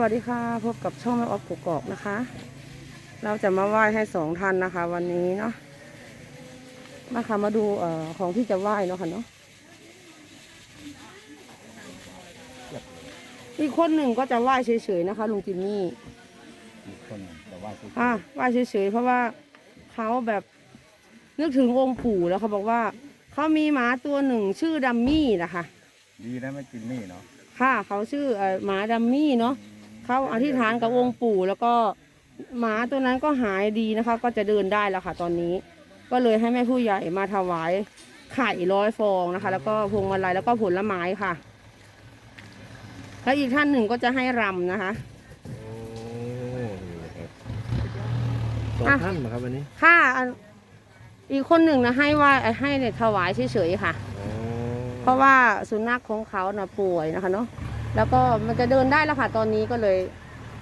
วัสดีค่ะ พบกับช่องแม่ออฟกกอกนะคะ เราจะมาไหว้ให้สองท่านนะคะ วันนี้เนาะมาค่ะมาดูเอ่อของที่จะไหว้เนาะค่ะเนาะอีกคนหนึ่งก็จะไหว้เฉยๆนะคะลุงจิมมี่อีกคนแต่ว่าคืออะไหว้เฉยๆเพราะว่าเขาแบบนึกถึงองค์ปู่แล้วเขาบอกว่าเขามีหมาตัวหนึ่งชื่อดัมมี่นะคะดีนะไม่กินนี่เนาะค่ะเขาชื่อเอ่อหมาดัมมี่เนาะ เขาอธิษฐานกับองค์ปู่ แล้วก็หมาตัวนั้นก็หายดีนะคะ ก็จะเดินได้แล้วค่ะ ตอนนี้ ก็เลยให้แม่ผู้ใหญ่มาถวายไข่ร้อยฟองนะคะ แล้วก็พวงมาลัยแล้วก็ผลไม้ค่ะ แล้วอีกท่านหนึ่งก็จะให้รำนะคะ โอ้นี่ครับสองอะ ท่านเหรอครับวันนี้ค่ะอันอีกคนหนึ่งนะให้ว่าให้เนี่ยถวายเฉยๆค่ะ อ๋อเพราะว่าสุนัขของเขาน่ะป่วยนะคะเนาะ แล้วก็มันจะเดินได้แล้วค่ะตอนนี้ก็เลย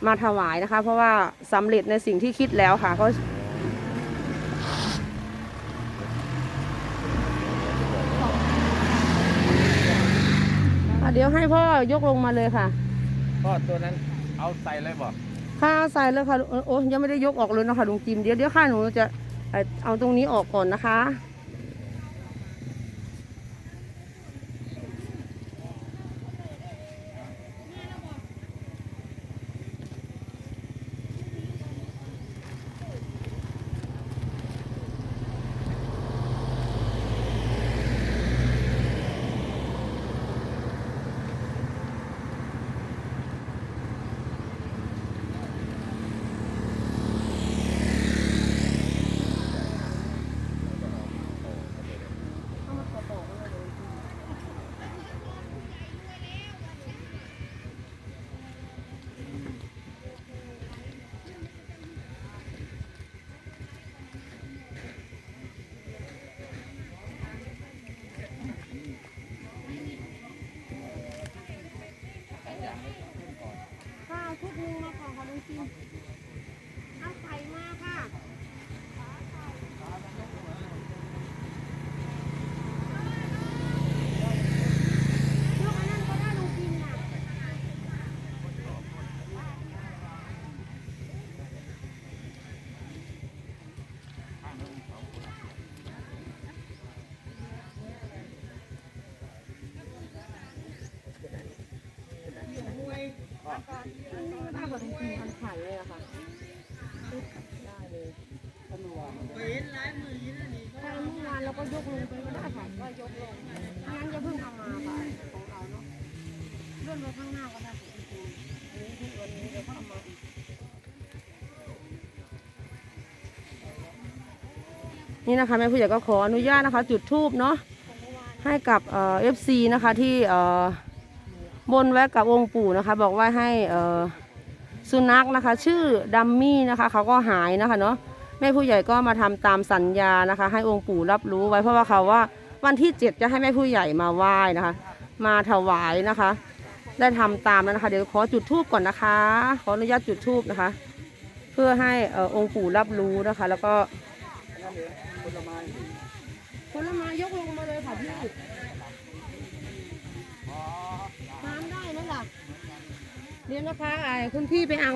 มาถวายนะคะ เพราะว่าสำเร็จในสิ่งที่คิดแล้วค่ะเขาอะเดี๋ยวให้พ่อยกลงมาเลยค่ะพ่อตัวนั้นเอาใส่เลยบอกข้าวใส่เลยค่ะเออโอ้ยังไม่ได้ยกออกเลยนะคะลุงจิมเดี๋ยวเดี๋ยวข้าหนูจะเอ่อเอาตรงนี้ออกก่อนนะคะ มาค่ะค่ะลุงจิมาไข่มาค่ะยกอันนั้นก็ได้ลุงจิมน่ะได้กว่าลุงจิมทำไข่เลยอะค่ะได้เลยตำรวจ ใช่เมื่อวานเราก็ยกลงไปไม่ได้ค่ะก็ยกลงงั้นจะเพิ่งเอามาค่ะของเขาเนาะเลื่อนไปข้างหน้าก็ได้ค่ะอันนี้ที่วันนี้เดี๋ยวเขาเอามาอีกนี่นะคะแม่ผู้ใหญ่ก็ขออนุญาตนะคะ จุดทูบเนาะให้กับเอฟซีนะคะที่บนแวะกับองค์ปู่นะคะ บอกว่าให้สุนัขนะคะ ชื่อดัมมี่นะคะเขาก็หายนะคะเนาะ แม่ผู้ใหญ่ก็มาทำตามสัญญานะคะ ให้องค์ปู่รับรู้ไว้เพราะว่าเขาว่าวันที่เจ็ดจะให้แม่ผู้ใหญ่มาไหว้นะคะ มาถวายนะคะ ได้ทำตามแล้วนะคะ เดี๋ยวขอจุดทูบก่อนนะคะ ขออนุญาตจุดทูบนะคะ เพื่อให้อองค์ปู่รับรู้นะคะ แล้วก็ผลไม้ยกลงมาเลยค่ะพี่น้ำได้นั่นแหละเดี๋ยวนะคะไอ้คุณพี่ไปเอา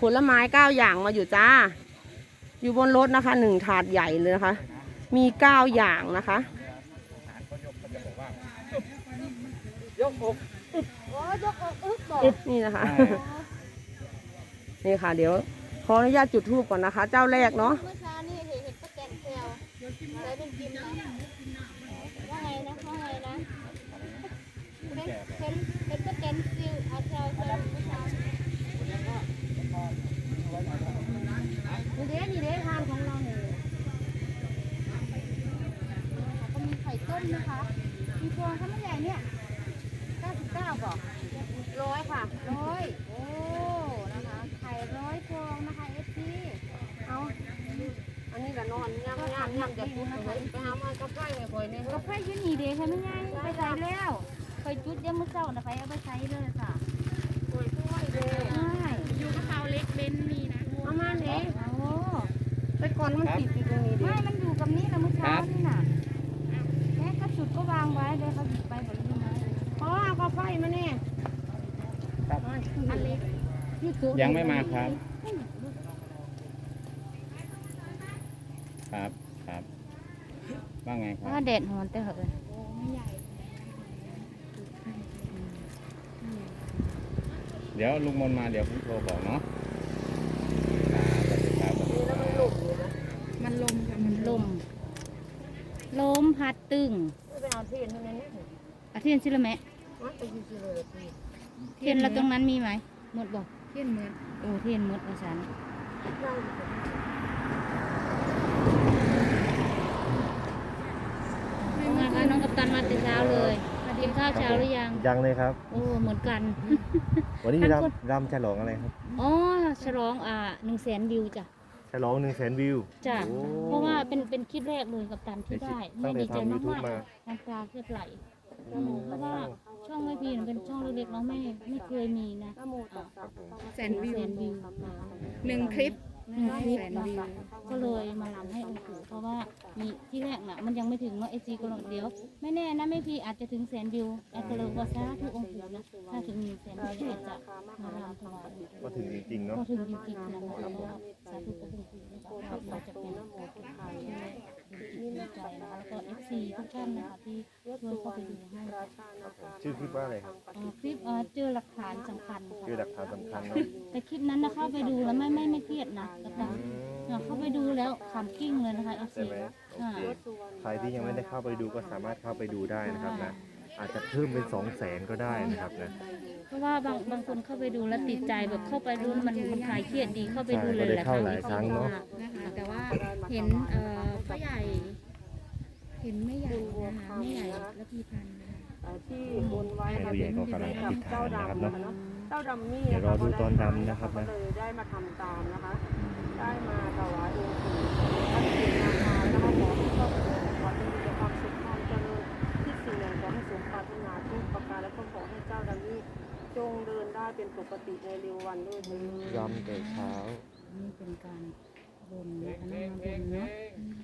ผลไม้เก้าอย่างมาอยู่จ้า อยู่บนรถนะคะหนึ่งถาดใหญ่เลยนะคะ มีเก้าอย่างนะคะยกอกอึ๊บนี่นะคะ นี่ค่ะ เดี๋ยวขออนุญาตจุดทูบก่อนนะคะ เจ้าแรกเนาะเมื่อเช้านี่เห็นเห็นป้าแกนแซวใส่เป็นกินนะว่าไงนะว่าไงนะเห็นเห็นเห็นป้าแกนซิวอาแซวแซวเมื่อเช้านี่เด้นี่เด้ทานของเราเนี่ย ก็ มีไข่ต้มนะคะมีฟองขนาดใหญ่เนี่ย99บอกร้อยค่ะร้อยโอ้นะคะไข่ร้อยฟองนะคะเอฟซีเอาอันนี้ก็นอนย่ำย่ำย่ำจะพูดไปไปหามาก็ใกล้ไปบ่อยเนี่ยกาแฟยืนหนีเด็กค่ะไม่ไงไปใส่แล้วไปจุดยามมื้อเช้านะไปเอาไปใส่เลยค่ะสวยสวยเลยใช่อยู่กระเป๋าเล็กเบนซ์มีนะเอามาเด้โอ้ไปก่อนมันติดอยู่ตรงนี้เด้ ไม่ มันอยู่กับนี่นะเมื่อเช้านี่น่ะแม่กระสุดก็วางไว้เลยเขาหยิบไปแบบนี้นะ อ๋อเอากาไฟมาเนี่ ยอันเล็กยังไม่มาครับ ครับครับว่าไงครับว่าแดดหอนแต่เหอะเดี๋ยวลุงมนมาเดี๋ยวผมโทรบอกเนาะครับสวัสดีครับสวัสดีครับมันลมค่ะมันลมลมพัดตึงไปเอาเทียนเท่านั้นเนี่ยอาเทียนซิละแม่ไปยืนเลยพี่เทียนเราตรงนั้นมีไหมหมดบอก เทียนเหมือนโอ้เทียนหมดอาจารย์มาค่ะน้องกัปตันมาแต่เช้าเลยกินข้าวเช้าหรือยัง ยังเลยครับ โอ้เหมือนกัน วันนี้ท่านพูดรำรำฉลองอะไรครับ อ๋อฉลองอ่าหนึ่งแสนวิวจ้ะ ฉลองหนึ่งแสนวิวจ้ะโอ้ เพราะว่าเป็นเป็นคลิปแรกเลยกับตันที่ได้ตั้แม่งแต่ดีใจทำ YouTube มากมา ๆน้ำตาเลือดไหลเพราะว่าช่องไม่พีเป็นช่องเล็กๆเนาะไม่ไม่เคยมีนะ แสนวิวแสนวิวหนึ่งคลิปหนึ่ง คลิปแสนวิวก็เลยมาลำให้องค์ปู่เพราะว่ามีที่แรกน่ะมันยังไม่ถึงเนาะเอซีก็เลยเดี๋ยว ไม่แน่นะไม่พีอาจจะถึงแสนวิวแอดก็เลยว่าซาทุกองค์ปู่นะถ้าถึงหนึ่งแสนวิวอาจจะมาลำถวายก็ถึงจริงๆเนาะก็ถึงจริงๆนะคะแล้วก็สาธุกับองค์ปู่นะคะเราจะเป็น ที่ดีใจนะคะแล้วก็เอฟซีทุกท่านนะคะที่ช่วยเข้าไปดูให้ชื่อคลิปว่าอะไรครับ เอ่อคลิปเอ่อเจอหลักฐานสำคัญชื่อหลัค่ะกฐานสำคัญเนาะแต่คลิปนั้นนะเข้าไปดูแล้วไม่ไม่ไม่เครียดนะกระตังอืมเอ่อเข้าไปดูแล้วขำกิ้งเลยนะคะเอฟใช่ซีไหมโอเคใครที่ยังไม่ได้เข้าไปดูก็สามารถเข้าไปดูได้นะครับนะอาจจะเพิ่มเป็นสองแสนก็ได้นะครับนะเพราะว่าบางบางคนเข้าไปดูแล้วติดใจแบบเข้าไปดูแล้วมันมันคลายเครียดดีเข้าไปดูเลยใช่ก็ได้เข้าหลายครั้งเนอะนะคะแต่ว่า เห็นเอ่อพ่อใหญ่ เห็นไม่ใหญ่นะคะไม่ใหญ่แล้วพี่พันธุ์นะคะที่บนไว้แม่ผู้ใหญ่ก็กำลังอธิษฐานนะครับเนาะเจ้าดำนี่เดี๋ยวรอดูตอนรำนะครับนะก็เลยได้มาทำตามนะคะ ได้มาถวายองค์ปู่ท่านเกียรตินาคานะคะขอให้ครอบครัวขอให้มีแต่ความสุขความเจริญที่สิ่งใดขอให้สมปรารถนาทุกประการและก็ขอให้เจ้าดำนี้จงเดินได้เป็นปกติในเร็ววันด้วยเถิดรำแต่เช้านี่เป็นการ บนนะคะนั่งบนเนาะ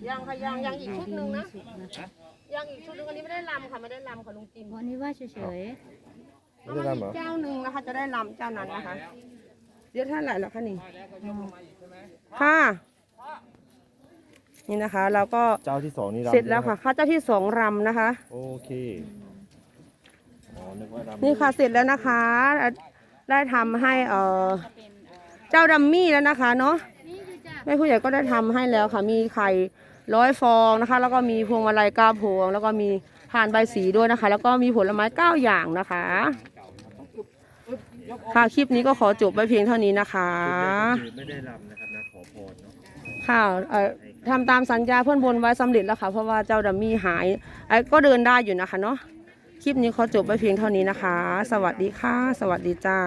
ยังค่ะยังยังอีกชุดหนึ่งนะสุดนะคะยังอีกชุดหนึงอันนี้ไม่ได้ลำค่ะไม่ได้ลำค่ะลุงจิมเพราะนี่ว่าเฉยไม่ได้รำเหรอ เจ้าหนึ่งนะคะ จะได้ลำเจ้านั้นนะคะเดี๋ยวเท่าไหร่แล้วคะนี่ๆค่ะนี่นะคะ เราก็เจ้าที่สองนี่รำเสร็จแล้วค่ะใช่ไหมค่าเจ้าที่สองรำนะคะ โอเคอ๋อนึกว่ารำนี่ค่ะเสร็จแล้วนะคะ ได้ทำให้เอ่อเจ้าดัมมี่แล้วนะคะเนาะ แม่ผู้ใหญ่ก็ได้ทำให้แล้วค่ะ มีไข่ร้อยฟองนะคะ แล้วก็มีพวงมาลัยเก้าพวง แล้วก็มีผ่านใบสีด้วยนะคะ แล้วก็มีผลไม้เก้าอย่างนะคะ ค่ะคลิปนี้ก็ขอจบไว้เพียงเท่านี้นะคะไม่ได้รำนะครับนะขอพรเนาะค่ะเอ่อทำตามสัญญาเพื่อนบนไว้สำเร็จแล้วค่ะ เพราะว่าเจ้าดัมมี่หายไอ้ก็เดินได้อยู่นะคะเนาะคลิปนี้ขอจบไว้เพียงเท่านี้นะคะ สวัสดีค่ะ สวัสดีจ้า